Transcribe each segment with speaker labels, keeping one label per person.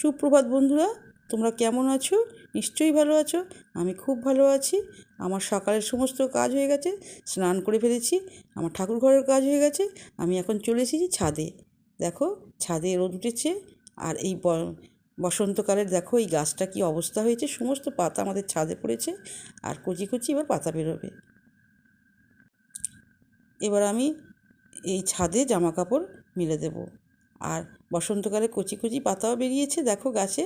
Speaker 1: সুপ্রভাত বন্ধুরা, তোমরা কেমন আছো? নিশ্চয়ই ভালো আছো। আমি খুব ভালো আছি। আমার সকালের সমস্ত কাজ হয়ে গেছে, স্নান করে ফেলেছি, আমার ঠাকুর ঘরের কাজ হয়ে গেছে, আমি এখন চলে এসেছি ছাদে। দেখো, ছাদে রোদ উঠেছে আর এই বসন্তকালের দেখো এই গাছটা কি অবস্থা হয়েছে, সমস্ত পাতা আমাদের ছাদে পড়েছে আর কচি কচি এবার পাতা বেরোবে। এবার আমি এই ছাদে জামা কাপড় মিলে দেব। আর বসন্তকালে কচি কচি পাতাও বেরিয়েছে, দেখো গাছে।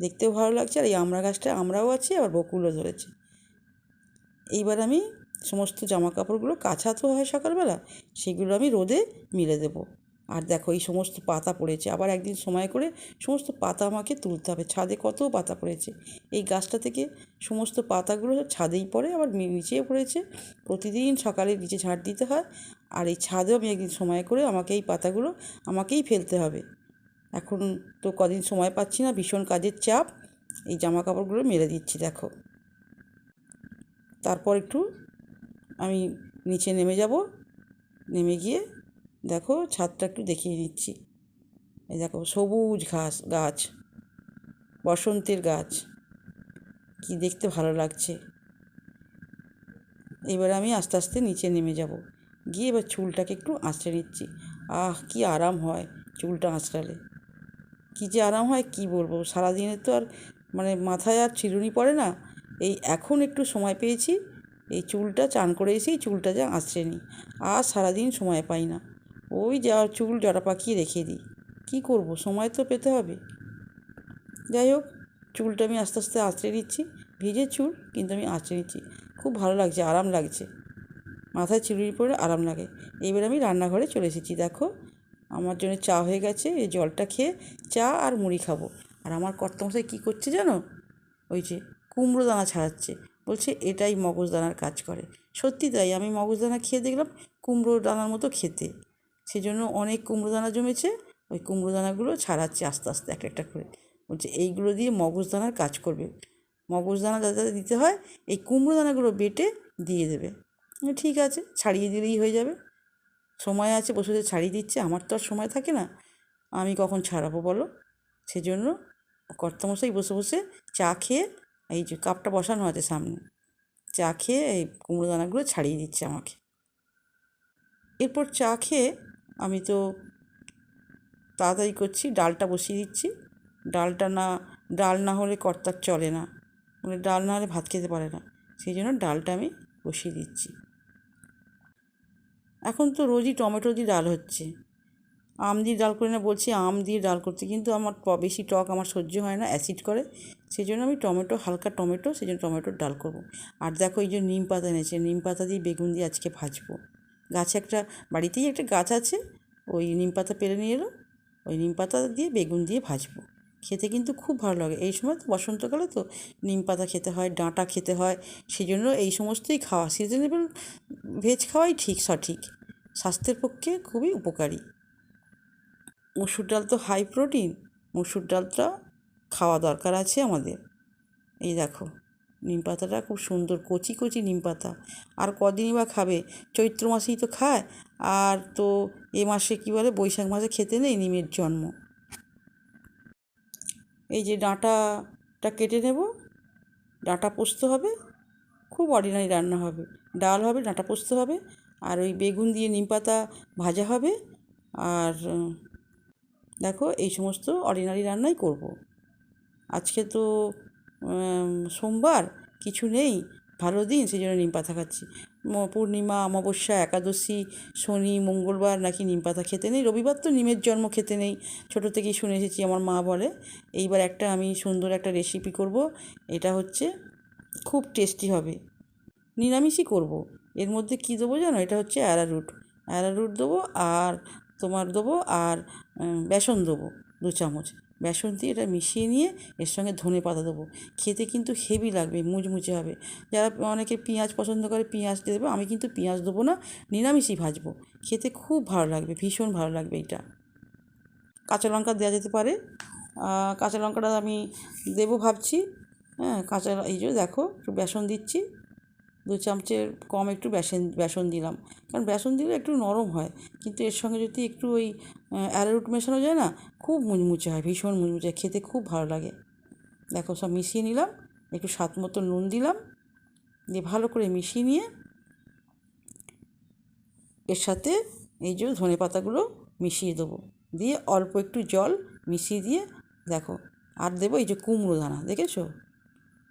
Speaker 1: দেখতেও ভালো লাগছে। আর এই আমরা গাছটা, আমরাও আছে, আবার বকুলও ধরেছে। এইবার আমি সমস্ত জামা কাপড়গুলো কাছা তো হয় সকালবেলা, সেগুলো আমি রোদে মিলে দেবো। আর দেখো এই সমস্ত পাতা পড়েছে। আবার একদিন সময় করে সমস্ত পাতা আমাকে তুলতে হবে। ছাদে কত পাতা পড়েছে? এই গাছটা থেকে সমস্ত পাতাগুলো ছাদেই পড়ে, আবার নিচেও পড়েছে। প্রতিদিন সকালে নিচে ঝাঁট দিতে হয়। আর এই ছাদেও আমি একদিন সময় করে আমাকে এই পাতাগুলো আমাকেই ফেলতে হবে। এখন তো কদিন সময় পাচ্ছি না, ভীষণ কাজের চাপ। এই জামা কাপড়গুলো মেলে দিচ্ছি, দেখো। তারপর একটু আমি নিচে নেমে যাব। নেমে গিয়ে দেখো ছাদটা একটু দেখিয়ে নিচ্ছি এই দেখো সবুজ ঘাস, গাছ, বসন্তের গাছ। কি দেখতে ভালো লাগছে। এবার আমি আস্তে আস্তে নিচে নেমে যাব। গিয়ে এবার চুলটাকে একটু আঁচড়ে নিচ্ছি। আহ, কি আরাম হয় চুলটা আঁচড়ালে। কী যে আরাম হয়, কি বলব? সারাদিনে তো আর মানে মাথায় আর চিরুনি পড়ে না। এই এখন একটু সময় পেয়েছি। এই চুলটা চান করে এসেই চুলটা যা আঁচড়ে নিই। আর সারাদিন সময় পাই না। ওই যা চুল জটা পাকিয়ে রেখে দিই। কী করব? সময় তো পেতে হবে। যাই হোক, চুলটা আমি আস্তে আস্তে আঁচড়ে নিচ্ছি। ভিজে চুল, কিন্তু আমি আঁচড়ে নিচ্ছি। খুব ভালো লাগছে, আরাম লাগছে। মাথায় চিরুনি পরে আরাম লাগে। এইবার আমি রান্নাঘরে চলে এসেছি। দেখো, আমার জন্য চা হয়ে গেছে। এই জলটা খেয়ে চা আর মুড়ি খাব। আর আমার কর্তামশাই কী করছে জানো? ওই যে কুমড়ো দানা ছাড়াচ্ছে। বলছে, এটাই মগজদানার কাজ করে। সত্যি তাই, আমি মগজদানা খেয়ে দেখলাম কুমড়ো দানার মতো খেতে। সেজন্য অনেক কুমড়ো দানা জমেছে, ওই কুমড়ো দানাগুলো ছাড়াচ্ছে আস্তে আস্তে, একটা একটা করে। বলছে, এইগুলো দিয়ে মগজদানার কাজ করবে। মগজদানা যাতে যাতে দিতে হয়, এই কুমড়ো দানাগুলো বেটে দিয়ে দেবে। ঠিক আছে, ছাড়িয়ে দিলেই হয়ে যাবে। সময় আছে, বসে ছাড়িয়ে দিচ্ছে, আমার তো আর সময় থাকে না। আমি কখন ছাড়াবো বলো? সেজন্য কর্তামশাই বসে বসে চা খেয়ে, এই যে কাপটা বসানো আছে সামনে, চা খেয়ে এই কুমড়ো দানাগুলো ছাড়িয়ে দিচ্ছে আমাকে। এরপর চা খেয়ে আমি তো তাড়াতাড়ি করছি, ডালটা বসিয়ে দিচ্ছি। ডালটা না, ডাল না হলে কর্তার চলে না। মানে ডাল না হলে ভাত খেতে পারে না। সেই জন্য ডালটা আমি বসিয়ে দিচ্ছি। এখন তো রোজই টমেটো দিয়ে ডাল হচ্ছে। আম দিয়ে ডাল করে না বলছি, আম দিয়ে ডাল করতে। কিন্তু আমার বেশি টক আমার সহ্য হয় না, অ্যাসিড করে। সেই জন্য আমি টমেটো, হালকা টমেটো, সেই জন্য টমেটোর ডাল করব। আর দেখো এই যে নিম পাতা এনেছে, নিম পাতা দিয়ে বেগুন দিয়ে আজকে ভাজবো। গাছে একটা, বাড়িতেই একটা গাছ আছে, ওই নিম পাতা পেরে নিয়ে এলো, ওই নিম পাতা দিয়ে বেগুন দিয়ে ভাজবো। খেতে কিন্তু খুব ভালো লাগে। এই সময় তো বসন্তকালে তো নিম পাতা খেতে হয়, ডাঁটা খেতে হয় সেই জন্য এই সমস্তই খাওয়া। সিজনেবল ভেজ খাওয়াই ঠিক, সঠিক। স্বাস্থ্যের পক্ষে খুবই উপকারী। মসুর ডাল তো হাই প্রোটিন মসুর ডালটা খাওয়া দরকার আছে আমাদের। এই দেখো। নিম পাতাটা খুব সুন্দর, কচি কচি নিম পাতা। আর কদিনই বা খাবে? চৈত্র মাসেই তো খায়। আর তো এ মাসে কী বলে? বৈশাখ মাসে খেতে নেই নিমের জন্ম। এই যে ডাঁটাটা কেটে নেব। ডাঁটা পোস্ত হবে। খুব অর্ডিনারি রান্না হবে। ডাল হবে, ডাঁটা পোস্ত হবে। আর ওই বেগুন দিয়ে নিম পাতা ভাজা হবে। আর, দেখো, এই সমস্ত অর্ডিনারি রান্নাই করব। আজকে তো সোমবার কিছু নেই, ভালো দিন, সেই জন্য নিম পাতা খাচ্ছি। পূর্ণিমা, অমাবস্যা, একাদশী, শনি, মঙ্গলবার নাকি নিম পাতা খেতে নেই। রবিবার তো নিমের জন্ম খেতে নেই। ছোটো থেকেই শুনে এসেছি, আমার মা বলে, এইবার একটা আমি সুন্দর একটা রেসিপি করব, এটা হচ্ছে খুব টেস্টি হবে। নিরামিষই করব। এর মধ্যে কী দেবো জানো? এটা হচ্ছে অ্যারারুট। অ্যারারুট দেবো আর তোমার দেবো আর বেসন দেবো দু চামচ। বেসন দিয়ে এটা মিশিয়ে নিয়ে এর সঙ্গে ধনে পাতা দেবো। খেতে কিন্তু হেভি লাগবে, মুচমুচে হবে। যারা অনেকে পেঁয়াজ পছন্দ করে পেঁয়াজ দেবে, আমি কিন্তু পেঁয়াজ দেবো না, নিরামিষই ভাজবো। খেতে খুব ভালো লাগবে, ভীষণ ভালো লাগবে এটা। কাঁচা লঙ্কা দেওয়া যেতে পারে। কাঁচা লঙ্কাটা আমি দেবো ভাবছি। হ্যাঁ কাঁচা এই যে দেখো, একটু বেসন দিচ্ছি। দু চামচের কম একটু বেসন বেসন দিলাম। কারণ বেসন দিলে একটু নরম হয়। কিন্তু এর সঙ্গে যদি একটু ওই অ্যারারুট মেশানো যায় না? খুব মুচমুচে হয়, ভীষণ মুচমুচে, খেতে খুব ভালো লাগে। দেখো, সব মিশিয়ে নিলাম, একটু স্বাদ মতো নুন দিলাম, দিয়ে ভালো করে মিশিয়ে নিয়ে এর সাথে এই যে ধনে পাতাগুলো মিশিয়ে দেবো। দিয়ে অল্প একটু জল মিশিয়ে দিয়ে দেখো, আর দেবো এই যে কুমড়ো দানা, দেখেছ?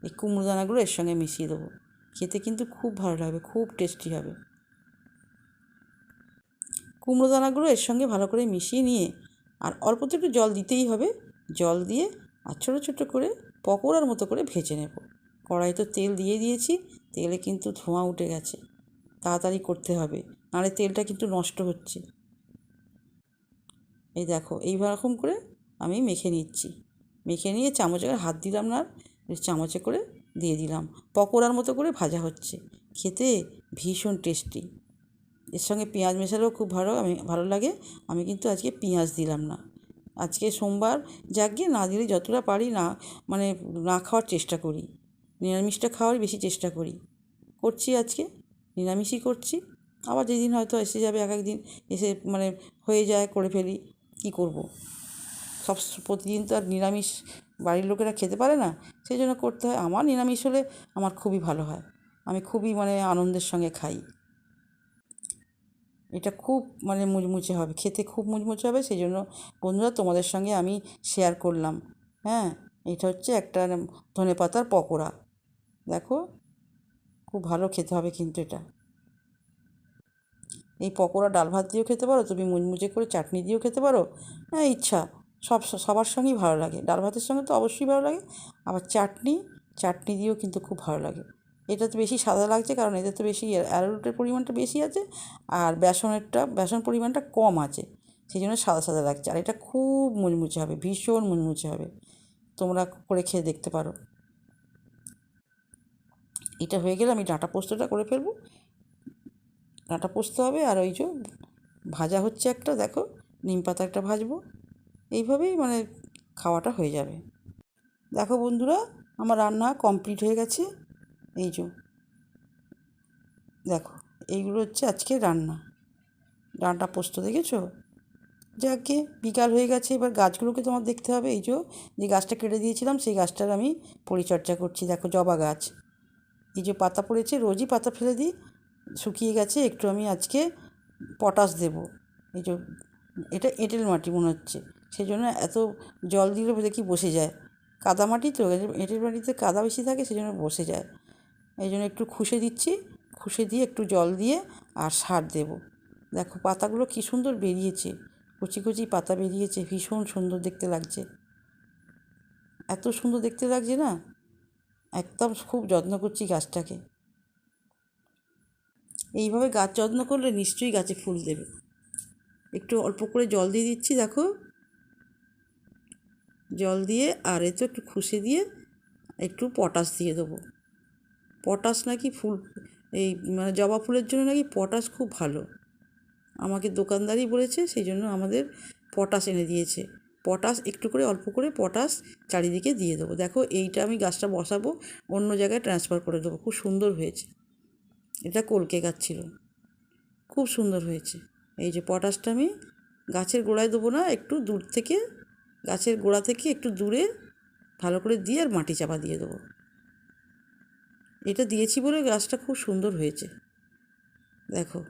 Speaker 1: এই কুমড়ো দানাগুলো এর সঙ্গে মিশিয়ে দেবো। খেতে কিন্তু খুব ভালো লাগবে, খুব টেস্টি হবে। কুমড়ো দানাগুলো এর সঙ্গে ভালো করে মিশিয়ে নিয়ে আর অল্প একটু জল দিতেই হবে। জল দিয়ে আর ছোটো ছোটো করে পকোড়ার মতো করে ভেজে নেব। কড়াই তো তেল দিয়ে দিয়েছি, তেলে কিন্তু ধোঁয়া উঠে গেছে। তাড়াতাড়ি করতে হবে, নাহলে তেলটা কিন্তু নষ্ট হচ্ছে। এই দেখো এই রকম করে আমি মেখে নিচ্ছি। মেখে নিয়ে চামচে করে হাত দিলাম না চামচে করে দিয়ে দিলাম। পকোড়ার মতো করে ভাজা হচ্ছে। খেতে ভীষণ টেস্টি। এর সঙ্গে পেঁয়াজ মেশালেও খুব ভালো, আমি, ভালো লাগে। আমি কিন্তু আজকে পেঁয়াজ দিলাম না। আজকে সোমবার, যাক যাকে না দিলে যতটা পারি না মানে না খাওয়ার চেষ্টা করি। নিরামিষটা খাওয়ার বেশি চেষ্টা করি। করছি আজকে, নিরামিষই করছি। আবার যেদিন হয়তো এসে যাবে এক একদিন এসে মানে হয়ে যায়, করে ফেলি, কী করব? সব প্রতিদিন তো আর নিরামিষ বাড়ির লোকেরা খেতে পারে না, সেই জন্য করতে হয়। আমার নিরামিষ হলে আমার খুবই ভালো হয়। আমি খুবই মানে আনন্দের সঙ্গে খাই। এটা খুব মানে মুচমুচে হবে, খেতে খুব মুচমুচে হবে সেই জন্য বন্ধুরা তোমাদের সঙ্গে আমি শেয়ার করলাম। হ্যাঁ এটা হচ্ছে একটা ধনে পাতার পকোড়া। দেখো, খুব ভালো খেতে হবে কিন্তু এটা। এই পকোড়া ডাল ভাত দিয়েও খেতে পারো, তুমি মুচমুচে করে চাটনি দিয়েও খেতে পারো। হ্যাঁ ইচ্ছা। সব, সবার সঙ্গেই ভালো লাগে। ডাল ভাতের সঙ্গে তো অবশ্যই ভালো লাগে। আবার চাটনি চাটনি দিয়েও কিন্তু খুব ভালো লাগে। এটা তো বেশি সাদা লাগছে, কারণ এতে তো বেশি অ্যারোরুটের পরিমাণটা বেশি আছে আর বেসনেরটা, বেসন পরিমাণটা কম আছে। সেই জন্য সাদা সাদা লাগছে। আর এটা খুব মুচমুচে হবে, ভীষণ মুচমুচে হবে। তোমরা করে খেয়ে দেখতে পারো। এটা হয়ে গেলে আমি ডাঁটা পোস্তটা করে ফেলব। ডাঁটা পোস্ত হবে আর ওই যে ভাজা হচ্ছে একটা, দেখো, নিম পাতা একটা ভাজবো। এইভাবেই মানে খাওয়াটা হয়ে যাবে। দেখো বন্ধুরা, আমার রান্না কমপ্লিট হয়ে গেছে। এই যে। দেখো, এইগুলো হচ্ছে আজকে রান্না। ডাঁটা পোস্ত দেখেছ? যাকে বিকাল হয়ে গেছে, এবার গাছগুলোকে তোমার দেখতে হবে। এই যে যে গাছটা কেটে দিয়েছিলাম, সেই গাছটার আমি পরিচর্যা করছি। দেখো, জবা গাছ। এই যে পাতা পড়েছে, রোজই পাতা ফেলে দিই। শুকিয়ে গেছে, একটু আমি আজকে পটাশ দেব। এই যে, এটা এঁটেল মাটি মনে হচ্ছে। সেই জন্য এত জল দিলে দেখি বসে যায়। কাদা মাটি তো, এঁটেল মাটিতে কাদা বেশি থাকে সেই জন্য বসে যায়। এই জন্য একটু খুশে দিচ্ছি খুশে দিয়ে একটু জল দিয়ে আর সার দেব। দেখো পাতাগুলো কী সুন্দর বেরিয়েছে, কচি কচি পাতা বেরিয়েছে, ভীষণ সুন্দর দেখতে লাগছে। এত সুন্দর দেখতে লাগছে না? একদম খুব যত্ন করছি গাছটাকে। এইভাবে গাছ যত্ন করলে নিশ্চয়ই গাছে ফুল দেবে। একটু অল্প করে জল দিয়ে দিচ্ছি, দেখো। জল দিয়ে আর এতে একটু খুশে দিয়ে একটু পটাশ দিয়ে দেবো। পটাশ নাকি ফুল, এই মানে জবা ফুলের জন্য নাকি পটাশ খুব ভালো। আমাকে দোকানদারই বলেছে, সেই জন্য আমাদের পটাশ এনে দিয়েছে। পটাশ একটু করে, অল্প করে পটাশ চারিদিকে দিয়ে দেবো। দেখো, এইটা আমি গাছটা বসাবো, অন্য জায়গায় ট্রান্সফার করে দেবো। খুব সুন্দর হয়েছে। এটা কলকে গাছ ছিল। খুব সুন্দর হয়েছে। এই যে পটাশটা আমি গাছের গোড়ায় দেবো না, একটু দূর থেকে, গাছের গোড়া থেকে একটু দূরে ভালো করে দিয়ে আর মাটি চাপা দিয়ে দেবো। এটা দিয়েছি বলে গাছটা খুব সুন্দর হয়েছে। দেখো।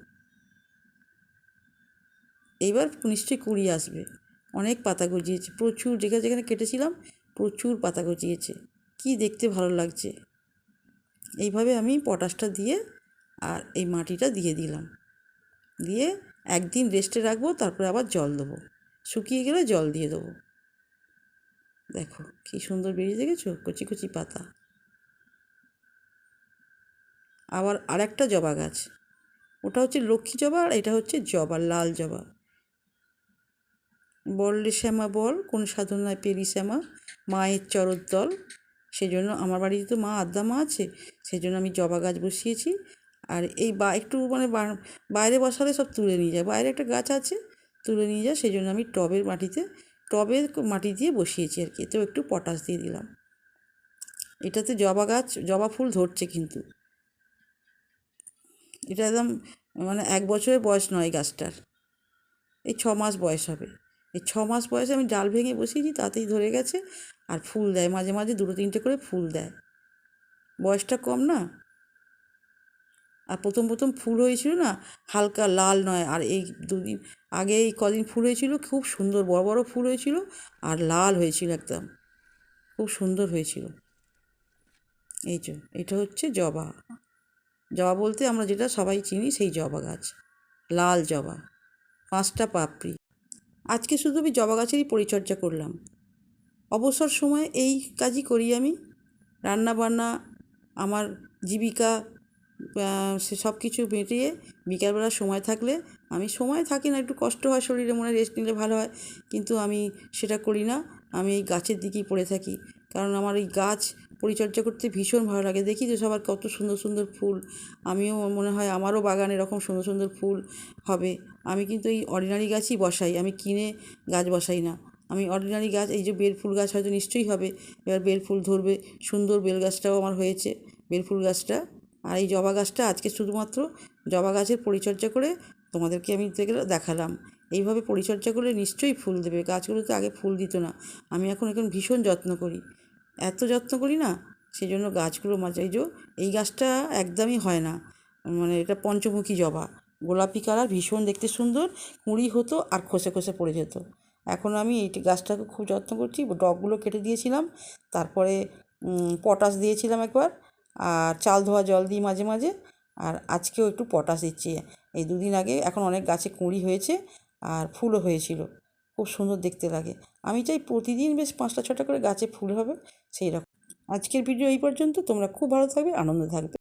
Speaker 1: এইবার নিশ্চয়ই কুড়ি আসবে। অনেক পাতা গজিয়েছে। প্রচুর যেখানে যেখানে কেটেছিলাম, প্রচুর পাতা গজিয়েছে। কি দেখতে ভালো লাগছে। এইভাবে আমি পটাশটা দিয়ে আর এই মাটিটা দিয়ে দিলাম। দিয়ে একদিন রেস্টে রাখব, তারপরে আবার জল দেবো। শুকিয়ে গেলে জল দিয়ে দেবো। দেখো, কী সুন্দর বেরিয়ে দেখেছ? কচি কচি পাতা। আবার আরেকটা জবা গাছ। ওটা হচ্ছে লক্ষ্মী জবা আর এটা হচ্ছে জবা, লাল জবা। বললে শ্যামা, বল কোন সাধনায় পেরি শ্যামা? মায়ের চরদ দল সেই জন্য আমার বাড়িতে তো মা আদ্যা মা আছে সেই জন্য আমি জবা গাছ বসিয়েছি। আর এই বা, একটু মানে বাইরে বসালে সব তুলে নিয়ে যায়। বাইরে একটা গাছ আছে, তুলে নিয়ে যায় সেই জন্য আমি টবের মাটিতে, টবের মাটি দিয়ে বসিয়েছি আর কি। এতেও একটু পটাশ দিয়ে দিলাম। এটাতে জবা গাছ, জবা ফুল ধরছে কিন্তু। এটা একদম মানে এক বছরের বয়স নয় গাছটার। এই ছ মাস বয়স হবে। এই ছ মাস বয়সে আমি ডাল ভেঙে বসিয়েছি, তাতেই ধরে গেছে আর ফুল দেয়। মাঝে মাঝে দুটো তিনটে করে ফুল দেয়। বয়সটা কম না? আর প্রথম প্রথম ফুল হয়েছিল না, হালকা লাল নয়। আর এই দুদিন আগে এই কদিন ফুল হয়েছিল, খুব সুন্দর বড় বড় ফুল হয়েছিল আর লাল হয়েছিল একদম। খুব সুন্দর হয়েছিল। এই যে, এটা হচ্ছে জবা। জবা বলতে আমরা যেটা সবাই চিনি সেই জবা গাছ। লাল জবা। পাঁচটা পাপড়ি। আজকে শুধু আমি জবা গাছেরই পরিচর্যা করলাম। অবসর সময় এই কাজই করি আমি। রান্না বান্না আমার জীবিকা সে সব কিছু মিটিয়ে বিকালবেলা সময় থাকলে আমি সময় থাকি না, একটু কষ্ট হয় শরীরে, মনে রেস্ট নিলে ভালো হয়। কিন্তু আমি সেটা করি না। আমি এই গাছের দিকেই পড়ে থাকি। কারণ আমার এই গাছ পরিচর্যা করতে ভীষণ ভালো লাগে। দেখি তো সবার কত সুন্দর সুন্দর ফুল। আমিও মনে হয় আমারও বাগানে এরকম সুন্দর সুন্দর ফুল হবে। আমি কিন্তু এই অর্ডিনারি গাছই বসাই। আমি কিনে গাছ বসাই না। আমি অর্ডিনারি গাছ, এই যে বেল ফুল গাছ হয়তো নিশ্চয়ই হবে। এবার বেল ফুল ধরবে। সুন্দর বেল গাছটাও আমার হয়েছে বেল ফুল গাছটা। আর এই জবা গাছটা আজকে শুধুমাত্র জবা গাছের পরিচর্যা করে তোমাদেরকে আমি দেখে দেখালাম। এইভাবে পরিচর্যা করলে নিশ্চয়ই ফুল দেবে। গাছগুলোতে আগে ফুল দিত না। আমি এখন এখন ভীষণ যত্ন করি। এত যত্ন করি না সেই জন্য গাছগুলো মাঝে যে এই গাছটা একদমই হয় না। মানে এটা পঞ্চমুখী জবা। গোলাপি কালার, ভীষণ দেখতে সুন্দর, কুঁড়ি হতো আর খসে খসে পড়ে যেত। এখন আমি এই গাছটাকে খুব যত্ন করছি, ডগগুলো কেটে দিয়েছিলাম, তারপরে পটাশ দিয়েছিলাম একবার, আর চাল ধোয়া জল দিই মাঝে মাঝে, আর আজকেও একটু পটাশ দিচ্ছি। এই দুদিন আগে এখন অনেক গাছে কুঁড়ি হয়েছে আর ফুলও হয়েছিল। খুব সুন্দর দেখতে লাগে। আমি চাই প্রতিদিন বেশ পাঁচটা ছটা করে গাছে ফুল হবে সেই রকম আজকের ভিডিও এই পর্যন্ত। তোমরা খুব ভালো থাকবে আনন্দ থাকবে।